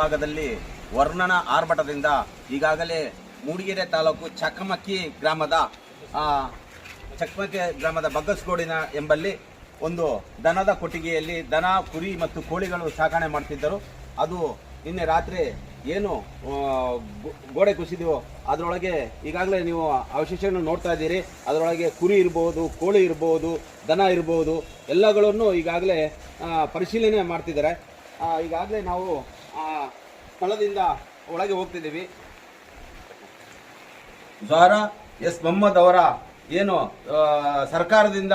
ಭಾಗದಲ್ಲಿ ವರ್ಣನ ಆರ್ಭಟದಿಂದ ಈಗಾಗಲೇ ಮೂಡಿಗೆರೆ ತಾಲೂಕು ಚಕಮಕ್ಕಿ ಗ್ರಾಮದ ಚಕಮಕ್ಕಿ ಗ್ರಾಮದ ಬಗ್ಗಸ್ಗೋಡಿನ ಎಂಬಲ್ಲಿ ಒಂದು ದನದ ಕೊಟ್ಟಿಗೆಯಲ್ಲಿ ದನ, ಕುರಿ ಮತ್ತು ಕೋಳಿಗಳು ಸಾಕಣೆ ಮಾಡ್ತಿದ್ದರು. ಅದು ನಿನ್ನೆ ರಾತ್ರಿ ಏನು ಗೋಡೆ ಕುಸಿದೆಯೋ ಅದರೊಳಗೆ ಈಗಾಗಲೇ ನೀವು ಅವಶೇಷಗಳನ್ನು ನೋಡ್ತಾ ಇದ್ದೀರಿ. ಅದರೊಳಗೆ ಕುರಿ ಇರ್ಬೋದು, ಕೋಳಿ ಇರ್ಬೋದು, ದನ ಇರ್ಬೋದು, ಎಲ್ಲಗಳನ್ನು ಈಗಾಗಲೇ ಪರಿಶೀಲನೆ ಮಾಡ್ತಿದ್ದಾರೆ. ಈಗಾಗಲೇ ನಾವು ಆ, ಸ್ಥಳದಿಂದ ಒಳಗೆ ಹೋಗ್ತಿದ್ದೀವಿ. ಜ್ವಾರ ಎಸ್ ಮೊಹಮ್ಮದ್ ಅವರ ಏನು ಸರ್ಕಾರದಿಂದ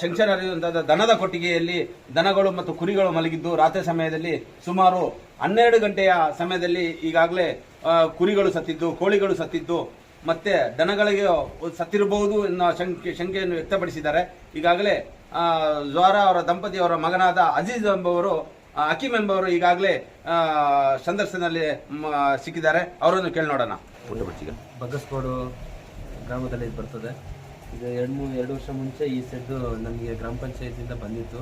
ಶಂಕ್ಷನ್ ಆಗಿರುವಂತಹ ದನದ ಕೊಟ್ಟಿಗೆಯಲ್ಲಿ ದನಗಳು ಮತ್ತು ಕುರಿಗಳು ಮಲಗಿದ್ದು ರಾತ್ರಿ ಸಮಯದಲ್ಲಿ ಸುಮಾರು ಹನ್ನೆರಡು ಗಂಟೆಯ ಸಮಯದಲ್ಲಿ ಈಗಾಗಲೇ ಕುರಿಗಳು ಸತ್ತಿದ್ದು, ಕೋಳಿಗಳು ಸತ್ತಿದ್ದು, ಮತ್ತೆ ದನಗಳಿಗೆ ಸತ್ತಿರಬಹುದು ಎನ್ನುವ ಶಂಕೆ, ಶಂಕೆಯನ್ನು ವ್ಯಕ್ತಪಡಿಸಿದ್ದಾರೆ. ಈಗಾಗಲೇ ಜ್ವಾರ ಅವರ ದಂಪತಿಯವರ ಮಗನಾದ ಅಜೀಜ್ ಎಂಬುವರು ಆ, ಹಕೀಂ ಅವರು ಈಗಾಗಲೇ ಆ, ಸಂದರ್ಶನದಲ್ಲಿ ಮ, ಸಿಕ್ಕಿದ್ದಾರೆ. ಅವರನ್ನು ಕೇಳಿ ನೋಡೋಣ. ಬಗ್ಗಸ್ಕೋಡು ಗ್ರಾಮದಲ್ಲಿ ಇದು ಬರ್ತದೆ. ಇದು ಎರಡು ಮೂರು ಎರಡು ವರ್ಷ ಮುಂಚೆ ಈ ಸೆಡ್ಡು ನಮಗೆ ಗ್ರಾಮ ಪಂಚಾಯತಿಂದ ಬಂದಿತ್ತು.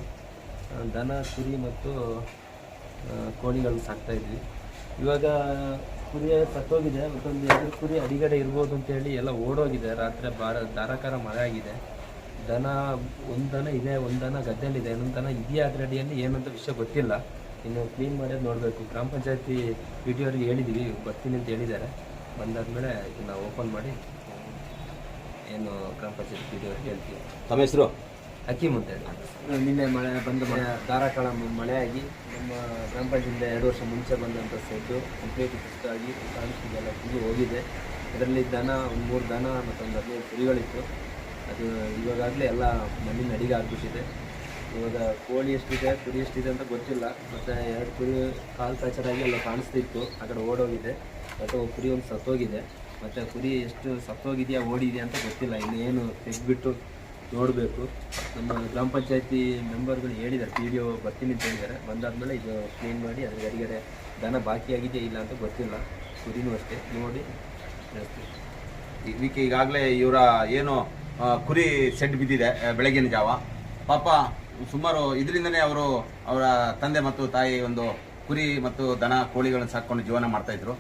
ದನ ಕುರಿ ಮತ್ತು ಕೋಳಿಗಳನ್ನು ಕೋಳಿಗಳು ಸಾಕ್ತಾ ಇದ್ವಿ. ಇವಾಗ ಕುರಿ ಸತ್ತೋಗಿದೆ. ಮತ್ತೊಂದು ಎರಡು ಕುರಿ ಅಡಿಗಡೆ ಇರ್ಬೋದು ಅಂತೇಳಿ ಎಲ್ಲ ಓಡೋಗಿದೆ. ರಾತ್ರಿ ಬಾರ ಧಾರಾಕಾರ ಮಳೆ ಆಗಿದೆ. ದನ ಒಂದು ದನ ಇದೆ ಒಂದು ದನ ಗದ್ದೆಯಲ್ಲಿದೆ ಇನ್ನೊಂದು ದನ ಇದೆಯಾ ಅದ್ರ ಅಡಿಯಲ್ಲಿ ಏನಂತ ವಿಷಯ ಗೊತ್ತಿಲ್ಲ. ಇನ್ನು ಕ್ಲೀನ್ ಮಾಡೋದು ನೋಡಬೇಕು. ಗ್ರಾಮ ಪಂಚಾಯತಿ ಪಿ ಟಿ ಅವ್ರಿಗೆ ಹೇಳಿದ್ದೀವಿ ಬರ್ತೀನಿ ಅಂತ ಹೇಳಿದ್ದಾರೆ. ಬಂದಾದಮೇಲೆ ಇದನ್ನು ಓಪನ್ ಮಾಡಿ ಏನು ಗ್ರಾಮ ಪಂಚಾಯತಿ ಪಿ ಟಿ ಅವ್ರಿಗೆ ಹೇಳ್ತೀವಿ. ತಮ್ಮ ಹೆಸರು? ಹಕೀಮ್ ಅಂತ ಹೇಳಿ. ನಿನ್ನೆ ಮಳೆ ಬಂದು ಮಳೆ ಧಾರಾಕಾಳ ಮಳೆಯಾಗಿ ನಮ್ಮ ಗ್ರಾಮ ಪಂಚಾಯತಿಯಿಂದ ಎರಡು ವರ್ಷ ಮುಂಚೆ ಬಂದಂಥ ಸೆಡ್ಡು ಕಂಪ್ಲೀಟ್ ಸುಸ್ತಾಗಿ ಕಾಣಿಸ್ತಿದೆಲ್ಲ ಕುಗಿ ಹೋಗಿದೆ. ಅದರಲ್ಲಿ ದನ ಒಂದು ಮೂರು ದನ ಮತ್ತೊಂದು ಹದಿನೈದು ಕುರಿಗಳಿತ್ತು. ಅದು ಇವಾಗಾಗಲೇ ಎಲ್ಲ ಮಣ್ಣಿನ ಅಡಿಗೆ ಆಗ್ಬಿಟ್ಟಿದೆ. ಇವಾಗ ಕೋಳಿ ಎಷ್ಟಿದೆ, ಕುರಿ ಎಷ್ಟಿದೆ ಅಂತ ಗೊತ್ತಿಲ್ಲ. ಮತ್ತು ಎರಡು ಕುರಿ ಕಾಲು ಫ್ರಾಕ್ಚರ್ ಆಗಿ ಎಲ್ಲ ಕಾಣಿಸ್ತಿತ್ತು ಆ ಕಡೆ ಓಡೋಗಿದೆ. ಮತ್ತು ಕುರಿ ಒಂದು ಸತ್ತೋಗಿದೆ. ಮತ್ತು ಕುರಿ ಎಷ್ಟು ಸತ್ತೋಗಿದೆಯಾ, ಓಡಿದೆಯಾ ಅಂತ ಗೊತ್ತಿಲ್ಲ. ಇನ್ನೇನು ತೆಗೆದ್ಬಿಟ್ಟು ನೋಡಬೇಕು. ನಮ್ಮ ಗ್ರಾಮ ಪಂಚಾಯತಿ ಮೆಂಬರ್ಗಳು ಹೇಳಿದ್ದಾರೆ. ಪಿ ಡಿ ಒ ಬರ್ತೀನಿ ಅಂತ ಹೇಳಿದ್ದಾರೆ. ಬಂದಾದ್ಮೇಲೆ ಇದು ಕ್ಲೀನ್ ಮಾಡಿ ಅದ್ರ ಗಡಿಗಡೆ ದನ ಬಾಕಿಯಾಗಿದೆಯಾ ಇಲ್ಲ ಅಂತ ಗೊತ್ತಿಲ್ಲ. ಕುರಿನೂ ಅಷ್ಟೇ. ನೋಡಿ ಹೇಳ್ತೀವಿ ಇದಕ್ಕೆ ಈಗಾಗಲೇ ಇವರ ಏನು ಕುರಿ ಸೆಡ್ ಬಿದ್ದಿದೆ ಬೆಳಗಿನ ಜಾವ. ಪಾಪ, ಸುಮಾರು ಇದರಿಂದನೇ ಅವರು ಅವರ ತಂದೆ ಮತ್ತು ತಾಯಿ ಒಂದು ಕುರಿ ಮತ್ತು ದನ ಕೋಳಿಗಳನ್ನು ಸಾಕೊಂಡು ಜೀವನ ಮಾಡ್ತಾ ಇದ್ರು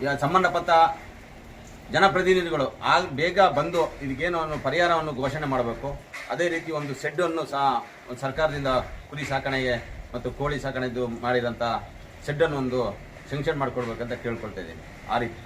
ಈಗ ಸಂಬಂಧಪಟ್ಟ ಜನಪ್ರತಿನಿಧಿಗಳು ಆ ಬೇಗ ಬಂದು ಇದಕ್ಕೇನು ಪರಿಹಾರವನ್ನು ಘೋಷಣೆ ಮಾಡಬೇಕು. ಅದೇ ರೀತಿ ಒಂದು ಸೆಡ್ಡನ್ನು ಸಹ ಒಂದು ಸರ್ಕಾರದಿಂದ ಕುರಿ ಸಾಕಣೆಗೆ ಮತ್ತು ಕೋಳಿ ಸಾಕಣೆದು ಮಾಡಿದಂಥ ಸೆಡ್ಡನ್ನು ಒಂದು ಶಂಕ್ಷನ್ ಮಾಡಿಕೊಡ್ಬೇಕಂತ ಕೇಳ್ಕೊಳ್ತಾ ಇದ್ದೀನಿ. ಆ ರೀತಿ.